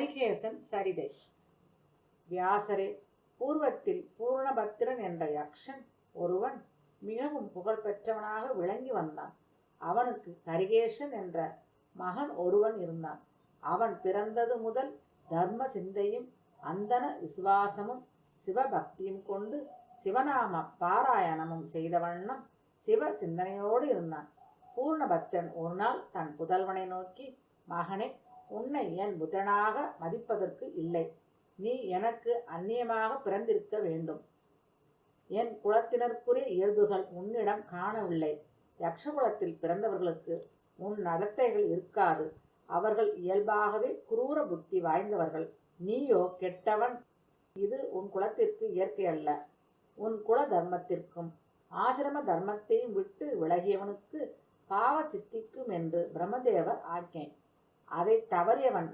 கரிகேசன் சரிதை. வியாசரே பூர்வத்தில் பூர்ணபத்திரன் என்ற யக்ஷன் ஒருவன் மிகவும் புகழ்பெற்றவனாக விளங்கி வந்தான். அவனுக்கு கரிகேசன் என்ற மகன் ஒருவன் இருந்தான். அவன் பிறந்தது முதல் தர்ம சிந்தையும் அந்தன விசுவாசமும் சிவபக்தியும் கொண்டு சிவநாம பாராயணமும் செய்த வண்ணம் சிவ சிந்தனையோடு இருந்தான். பூர்ணபத்திரன் ஒரு நாள் தன் புதல்வனை நோக்கி மகனை உன்னை என் புதனாக மதிப்பதற்கு இல்லை. நீ எனக்கு அந்நியமாக பிறந்திருக்க வேண்டும். என் குலத்தினருக்குரிய இயல்புகள் உன்னிடம் காணவில்லை. யக்ஷகுலத்தில் பிறந்தவர்களுக்கு உன் நடத்தைகள் இருக்காது. அவர்கள் இயல்பாகவே குரூர புத்தி வாய்ந்தவர்கள். நீயோ கெட்டவன். இது உன் குலத்திற்கு இயற்கையல்ல உன் குல தர்மத்திற்கும் ஆசிரம தர்மத்தையும் விட்டு விலகியவனுக்கு பாவ சித்திக்கும் என்று பிரம்மதேவர் ஆக்கேன். அதை தவறியவன்